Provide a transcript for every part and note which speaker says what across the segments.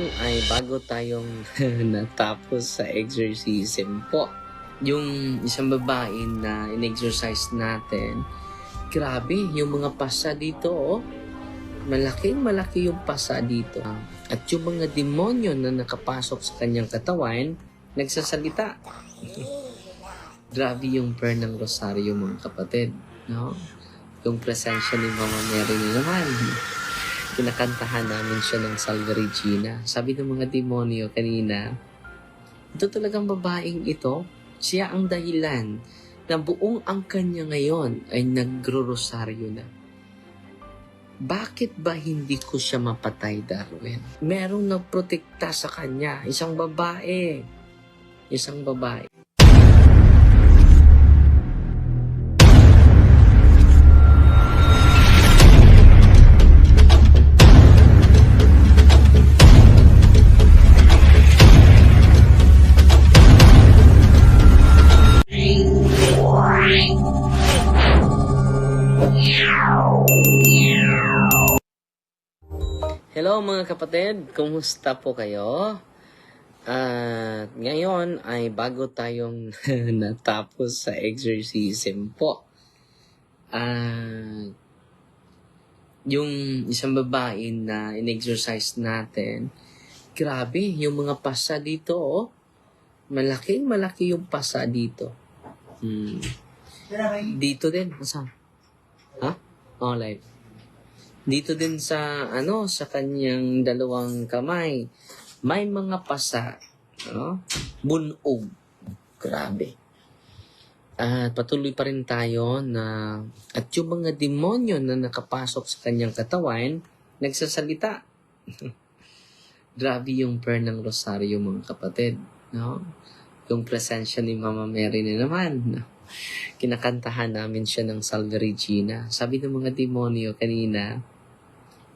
Speaker 1: Ngayon ay bago tayong natapos sa exorcism po. Yung isang babae na in-exercise natin, grabe, yung mga pasa dito, oh. Malaking malaki yung pasa dito. At yung mga demonyo na nakapasok sa kanyang katawan, nagsasalita. grabe yung prayer ng rosaryo mga kapatid. No? Yung presensya ni Mama Mary na naman kinakantahan namin siya ng Salve Regina. Sabi ng mga demonyo kanina, ito talagang babaeng ito, siya ang dahilan na buong ang kanya ngayon ay nagro-rosaryo na. Bakit ba hindi ko siya mapatay, Darwin? Merong nagprotekta sa kanya, isang babae. Isang babae. Hello mga kapatid, kumusta po kayo? At ngayon ay bago tayong natapos sa exorcism po. At yung isang babae na in-exercise natin, grabe, yung mga pasa dito, oh. Malaking malaki yung pasa dito. Hmm. Dito din, saan? Ha? Oh, live dito din sa ano sa kanyang dalawang kamay may mga pasa no bunog grabe at patuloy pa rin tayo na at yung mga demonyo na nakapasok sa kanyang katawan nagsasalita grabe yung prayer ng rosaryo mga kapatid no yung presensya ni Mama Mary na naman no? kinakantahan namin siya ng Salve Regina. Sabi ng mga demonyo kanina,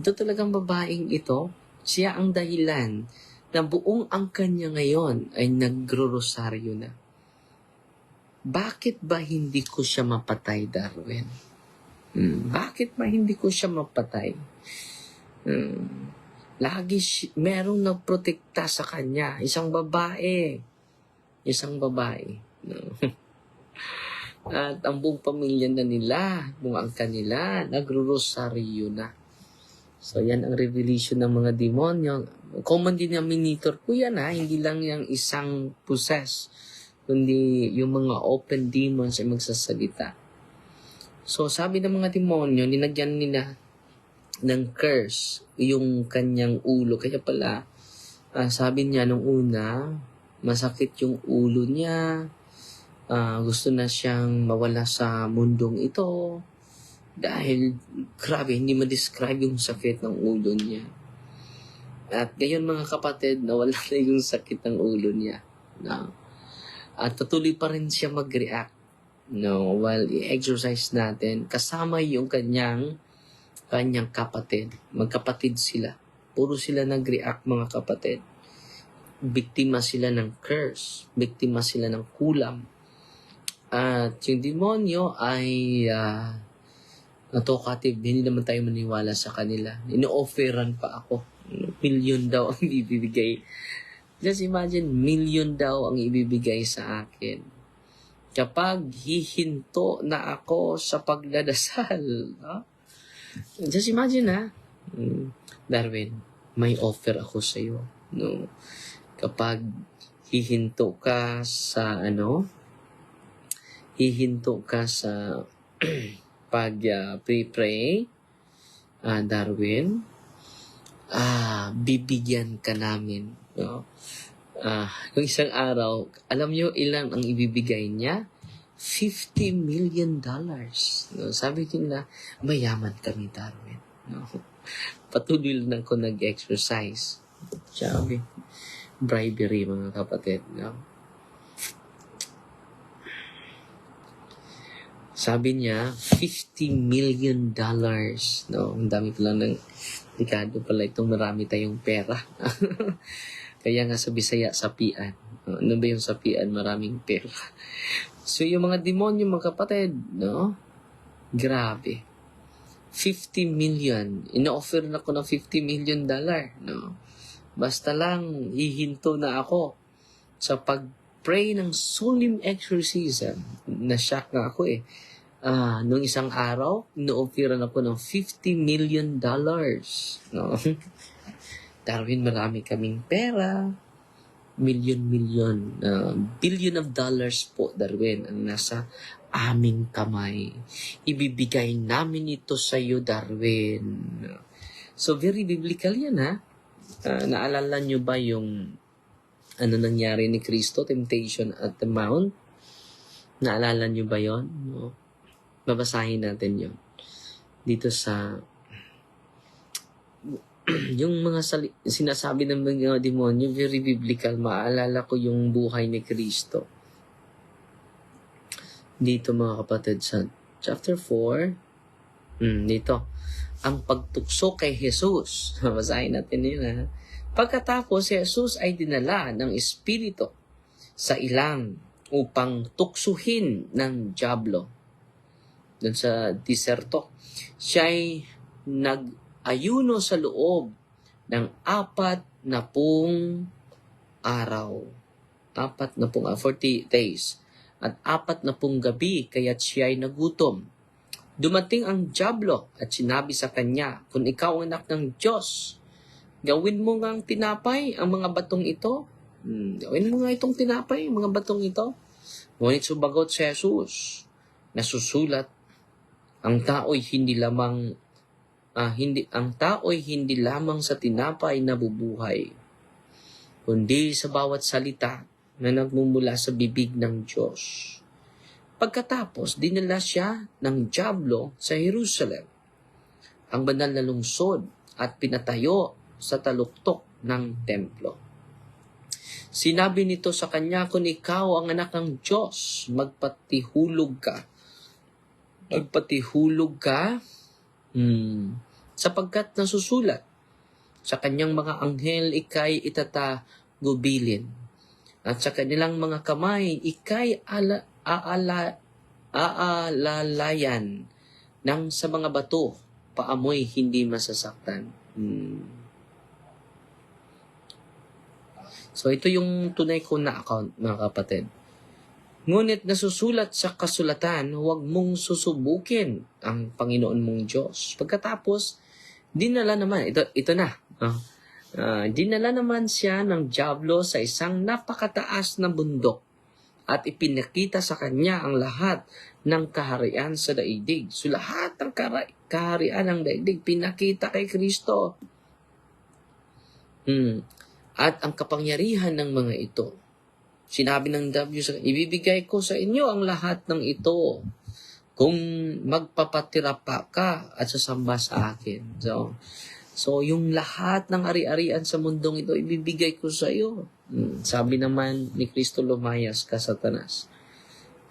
Speaker 1: ito talagang babaeng ito, siya ang dahilan na buong ang kanya ngayon ay nagro-rosaryo na. Bakit ba hindi ko siya mapatay, Darwin? Hmm, bakit ba hindi ko siya mapatay? Hmm, lagi si- merong nagprotekta sa kanya, isang babae. Isang babae. At ang buong pamilya na nila, buong ang kanila, nagro-rosaryo na. So, yan ang revelation ng mga demonyo. Common din na monitor ko yan ha, hindi lang yung isang possess, kundi yung mga open demons ay magsasalita. So, sabi ng mga demonyo, ninagyan nila ng curse yung kanyang ulo. Kaya pala, ah, sabi niya nung una, masakit yung ulo niya, Ah, gusto na siyang mawala sa mundong ito dahil grabe, hindi ma-describe yung sakit ng ulo niya. At ngayon mga kapatid, nawala na yung sakit ng ulo niya. No? At patuloy pa rin siya mag-react no, while i-exercise natin kasama yung kanyang kanyang kapatid. Magkapatid sila. Puro sila nag-react mga kapatid. Biktima sila ng curse. Biktima sila ng kulam. At yung demonyo ay uh, natokative. Hindi naman tayo maniwala sa kanila. Ino-offeran pa ako. Million daw ang ibibigay. Just imagine, million daw ang ibibigay sa akin. Kapag hihinto na ako sa pagdadasal. No? Just imagine ha. Hmm, Darwin, may offer ako sa iyo. No? Kapag hihinto ka sa ano, hihinto ka sa pag uh, pre-pray, uh, Darwin, ah, bibigyan ka namin. No? Ah, yung isang araw, alam nyo ilang ang ibibigay niya? 50 million dollars. No? Sabi nila, mayaman kami, Darwin. No? Patuloy lang ako nag-exercise. Sabi, bribery mga kapatid. No? Sabi niya, 50 million dollars. No, ang dami pala ng dekado pala itong marami tayong pera. Kaya nga sa Bisaya, sapian. Ano ba yung sapian? Maraming pera. So, yung mga demonyo, mga kapatid, no? Grabe. 50 million. Ino-offer na ko ng 50 million dollar, no? Basta lang, hihinto na ako sa pag-pray ng solemn exorcism. Na-shock na ako eh. Ah, nung isang araw, ino-offeran ako ng 50 million dollars. No? Darwin, marami kaming pera. Million-million. Uh, billion of dollars po, Darwin, ang nasa aming kamay. Ibibigay namin ito sa iyo, Darwin. So, very biblical yan, ha? Uh, naalala nyo ba yung ano nangyari ni Kristo, temptation at the mount? Naalala nyo ba yon? No? Babasahin natin yon Dito sa yung mga sali- sinasabi ng mga demonyo, very biblical. Maalala ko yung buhay ni Kristo. Dito mga kapatid sa chapter 4, mm, dito, ang pagtukso kay Jesus. Basahin natin yun ha. Pagkatapos si Jesus ay dinala ng Espiritu sa ilang upang tuksuhin ng Diablo. Doon sa diserto. Siya ay nag-ayuno sa loob ng apat na pung araw. Apat na pung, uh, 40 days. At apat na pung gabi, kaya't siya ay nagutom. Dumating ang Diablo at sinabi sa kanya, kung ikaw ang anak ng Diyos, gawin mo nga ang tinapay ang mga batong ito. Hmm, gawin mo nga itong tinapay, ang mga batong ito. Ngunit subagot si Jesus, nasusulat, ang tao'y hindi lamang ah, hindi ang tao'y hindi lamang sa tinapay nabubuhay, kundi sa bawat salita na nagmumula sa bibig ng Diyos. Pagkatapos, dinala siya ng Diablo sa Jerusalem, ang banal na lungsod at pinatayo sa taluktok ng templo. Sinabi nito sa kanya, kung ikaw ang anak ng Diyos, magpatihulog ka. Magpatihulog ka, hmm, sapagkat nasusulat, sa kanyang mga anghel ikay itatagubilin. At sa kanilang mga kamay, ikay ala, aala, aalalayan ng sa mga bato, paamoy hindi masasaktan. Hmm. So ito yung tunay ko na account, mga kapatid. Ngunit nasusulat sa kasulatan, huwag mong susubukin ang Panginoon mong Diyos. Pagkatapos, dinala naman, ito, ito na. Uh, dinala naman siya ng Diablo sa isang napakataas na bundok at ipinakita sa kanya ang lahat ng kaharian sa daigdig. So lahat ng kaharian ng daigdig pinakita kay Kristo. Hmm. At ang kapangyarihan ng mga ito. Sinabi ng W sa ibibigay ko sa inyo ang lahat ng ito kung magpapatira pa ka at sasamba sa akin. So, so yung lahat ng ari-arian sa mundong ito ibibigay ko sa iyo. Hmm. Sabi naman ni Kristo lumayas ka, Satanas.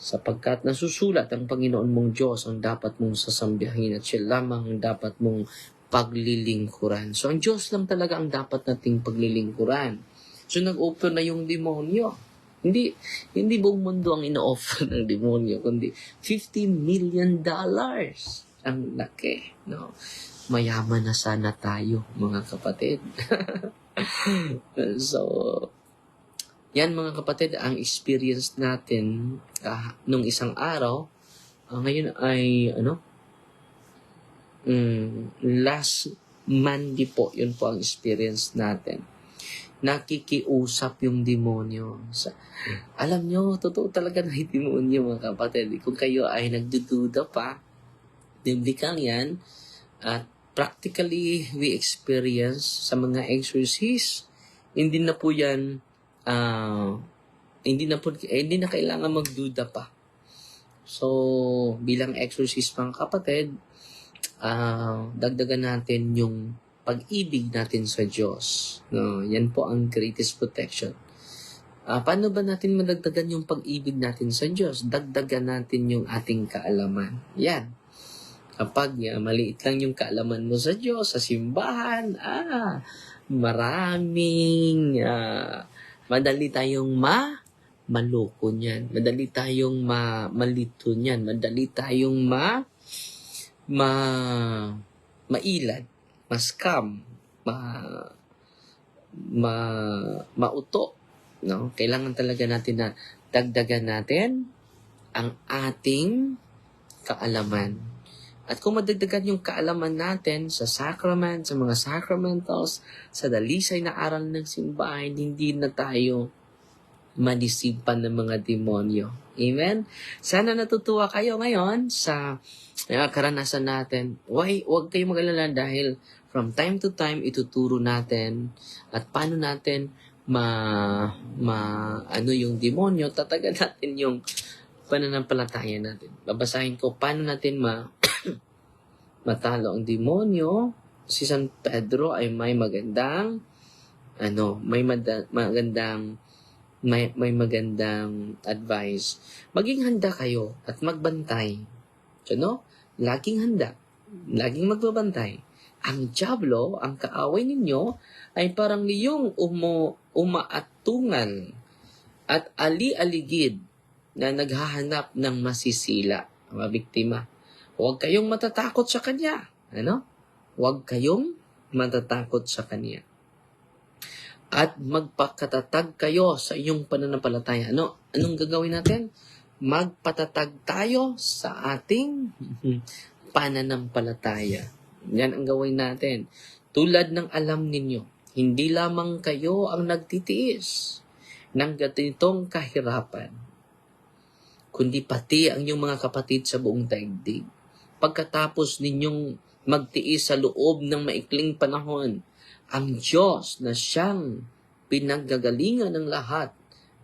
Speaker 1: Sapagkat nasusulat ang Panginoon mong Diyos ang dapat mong sasambihin at siya lamang ang dapat mong paglilingkuran. So, ang Diyos lang talaga ang dapat nating paglilingkuran. So, nag-offer na yung demonyo. Hindi, hindi buong mundo ang ino-offer ng demonyo, kundi 50 million dollars. Ang laki, no? Mayaman na sana tayo, mga kapatid. so, yan mga kapatid, ang experience natin uh, nung isang araw, uh, ngayon ay ano? Mm, last Monday po, yun po ang experience natin. Nakikiusap yung demonyo. Sa, alam nyo, totoo talaga na yung demonyo mga kapatid. Kung kayo ay nagdududa pa, biblical yan, at practically we experience sa mga exorcists, hindi na po yan uh, hindi na po, eh, hindi na kailangan magduda pa. So, bilang exorcist mga kapatid, uh, dagdagan natin yung pag-ibig natin sa Diyos. No, yan po ang greatest protection. Uh, paano ba natin madagdagan yung pag-ibig natin sa Diyos? Dagdagan natin yung ating kaalaman. Yan. Kapag uh, maliit lang yung kaalaman mo sa Diyos, sa simbahan, ah, maraming uh, Madali tayong ma maloko niyan. Madali tayong ma malito niyan. Madali tayong ma ma mailad, ma-scam, ma ma, mauto. No? Kailangan talaga natin na dagdagan natin ang ating kaalaman. At kung madagdagan yung kaalaman natin sa sacrament, sa mga sacramentals, sa dalisay na aral ng simbahan, hindi na tayo manisipan ng mga demonyo. Amen? Sana natutuwa kayo ngayon sa uh, karanasan natin. Why, huwag kayong mag-alala dahil from time to time ituturo natin at paano natin ma, ma ano yung demonyo, tatagan natin yung pananampalataya natin. Babasahin ko paano natin ma matalo ang demonyo. Si San Pedro ay may magandang ano, may magandang may, may magandang advice. Maging handa kayo at magbantay. So, no? Laging handa. Laging magbabantay. Ang Diablo, ang kaaway ninyo, ay parang niyong umo, umaatungan at ali-aligid na naghahanap ng masisila, mga biktima. Huwag kayong matatakot sa kanya. Ano? Huwag kayong matatakot sa kanya at magpakatatag kayo sa inyong pananampalataya. Ano? Anong gagawin natin? Magpatatag tayo sa ating pananampalataya. Yan ang gawin natin. Tulad ng alam ninyo, hindi lamang kayo ang nagtitiis ng ganitong kahirapan, kundi pati ang inyong mga kapatid sa buong daigdig. Pagkatapos ninyong magtiis sa loob ng maikling panahon, ang Diyos na siyang pinaggagalingan ng lahat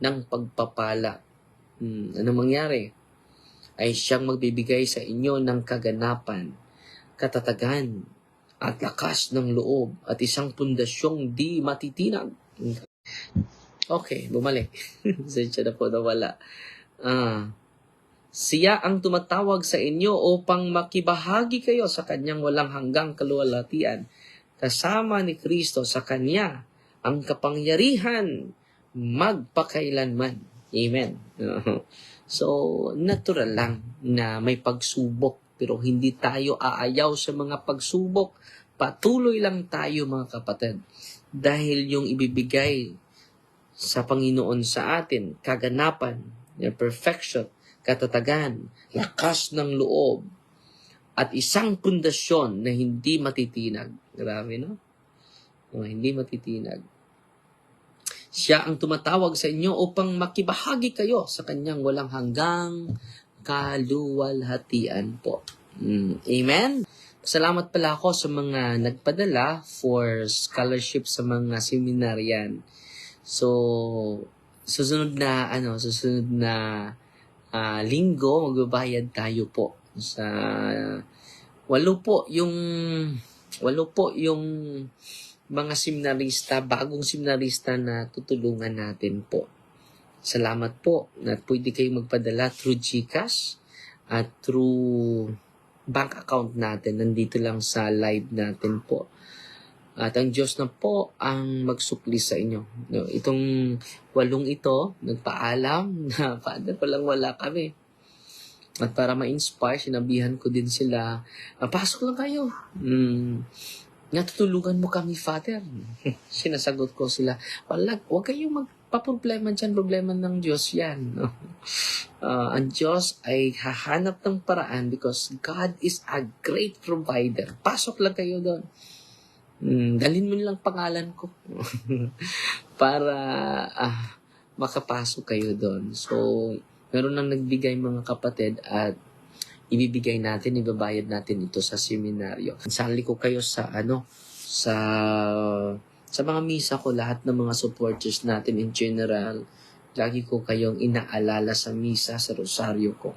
Speaker 1: ng pagpapala. Hmm, ano mangyari? Ay siyang magbibigay sa inyo ng kaganapan, katatagan, at lakas ng loob at isang pundasyong di matitinag. Okay, bumalik. Sensya na po nawala. Ah, siya ang tumatawag sa inyo upang makibahagi kayo sa kanyang walang hanggang kaluwalhatian kasama ni Kristo sa Kanya ang kapangyarihan magpakailanman. Amen. so, natural lang na may pagsubok pero hindi tayo aayaw sa mga pagsubok. Patuloy lang tayo mga kapatid. Dahil yung ibibigay sa Panginoon sa atin, kaganapan, perfection, katatagan, lakas ng loob, at isang pundasyon na hindi matitinag. Grabe, no? O, hindi matitinag. Siya ang tumatawag sa inyo upang makibahagi kayo sa kanyang walang hanggang kaluwalhatian po. Mm, amen? Salamat pala ako sa mga nagpadala for scholarship sa mga seminaryan. So, susunod na, ano, susunod na uh, linggo, magbabayad tayo po sa walo po yung walo po yung mga seminarista, bagong seminarista na tutulungan natin po. Salamat po na pwede kayo magpadala through GCash at through bank account natin. Nandito lang sa live natin po. At ang Diyos na po ang magsukli sa inyo. Itong walong ito, nagpaalam na, Father, walang wala kami. At para ma-inspire, sinabihan ko din sila, pasok lang kayo. Hmm, natutulungan mo kami, Father. Sinasagot ko sila, wala, huwag kayong magpa-problema dyan, problema ng Diyos yan. Uh, ang Diyos ay hahanap ng paraan because God is a great provider. Pasok lang kayo doon. Hmm, dalhin mo nilang pangalan ko para ah, makapasok kayo doon. So, meron nang nagbigay mga kapatid at ibibigay natin, ibabayad natin ito sa seminaryo. Sali ko kayo sa ano, sa sa mga misa ko, lahat ng mga supporters natin in general, lagi ko kayong inaalala sa misa, sa rosaryo ko.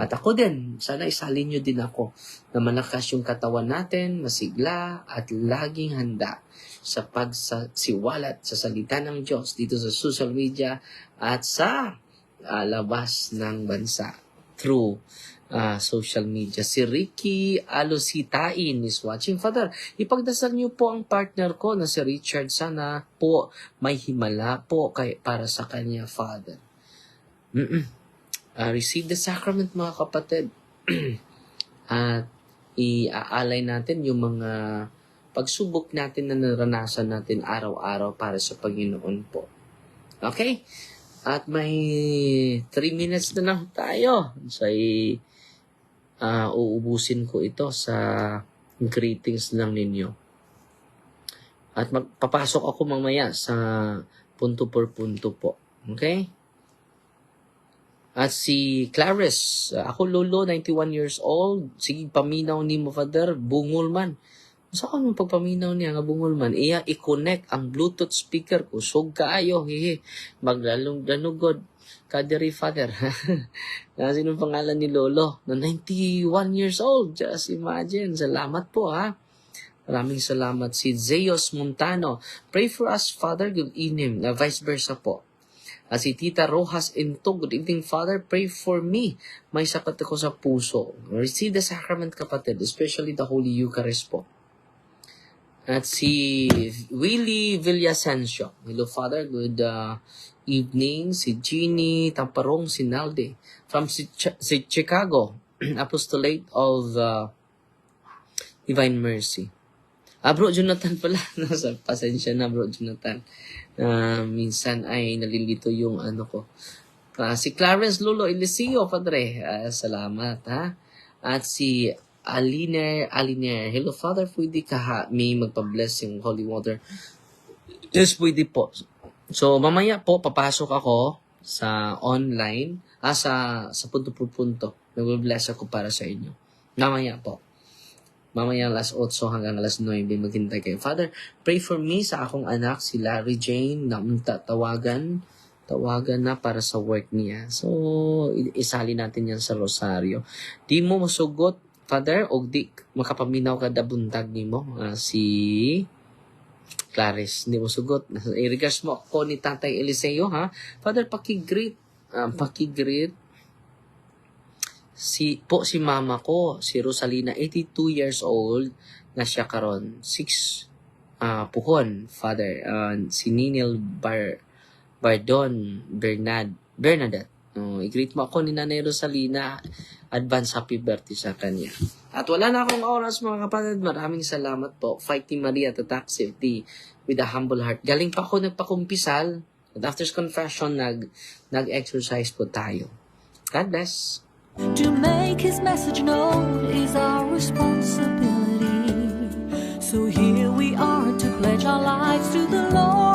Speaker 1: At ako din, sana isalin nyo din ako na malakas yung katawan natin, masigla, at laging handa sa pagsasiwalat sa salita ng Diyos dito sa social media at sa uh, labas ng bansa through uh, social media. Si Ricky Alositain is watching. Father, ipagdasal niyo po ang partner ko na si Richard. Sana po may himala po kay, para sa kanya, Father. Mm-mm. Uh, receive the sacrament, mga kapatid. At iaalay natin yung mga pagsubok natin na naranasan natin araw-araw para sa Panginoon po. Okay? At may 3 minutes na lang tayo. So, uh, uubusin ko ito sa greetings lang ninyo. At magpapasok ako mamaya sa punto per punto po. Okay? At si Clarice, ako lolo, 91 years old. Sige, paminaw ni mo, father, bungol man. Sa so, pagpaminaw niya nga bungol man, iya i-connect ang Bluetooth speaker ko. Sog kaayo, hehe. Maglalong danugod. Kadiri father. na sinong pangalan ni Lolo? Na 91 years old. Just imagine. Salamat po ha. Maraming salamat si Zeos Montano. Pray for us, Father. Good evening. Na vice versa po. Uh, si Tita Rojas Into, good evening, Father. Pray for me. May sapat ako sa puso. Receive the sacrament, kapatid, especially the Holy Eucharist po. At si Willie Villasencio. Hello, Father. Good uh, evening. Si Jeannie Tamparong Sinalde. From si, Ch- si Chicago, Apostolate of uh, Divine Mercy. Ah, bro Jonathan pala. Nasa pasensya na, bro Jonathan uh, minsan ay nalilito yung ano ko. Uh, si Clarence Lolo Eliseo, Padre, uh, salamat ha. At si Aliner, Aliner, hello Father, pwede ka ha, may magpa-bless yung holy water. Yes, pwede po. So, mamaya po, papasok ako sa online, ah, sa, sa punto po punto. Nag-bless ako para sa inyo. Mamaya po. Mamaya alas 8 hanggang alas 9 maghintay kayo. Father, pray for me sa akong anak, si Larry Jane, na tawagan, tawagan na para sa work niya. So, isali natin yan sa rosaryo. Di mo masugot, Father, o di makapaminaw ka da buntag ni mo, uh, si Clarice. Hindi mo sugot. I-regards mo ako ni Tatay Eliseo, ha? Father, pakigreet, uh, pakigreet si po si mama ko, si Rosalina, 82 years old na siya karon. Six uh, puhon, father. Uh, si Ninil Bar Bardon Bernard Bernadette. Uh, i-greet mo ako ni Nanay Rosalina. Advance happy birthday sa kanya. At wala na akong oras mga kapatid. Maraming salamat po. Fighting Maria to tax safety with a humble heart. Galing pa ako nagpakumpisal. At after confession, nag, nag-exercise po tayo. God bless.
Speaker 2: To make his message known is our responsibility. So here we are to pledge our lives to the Lord.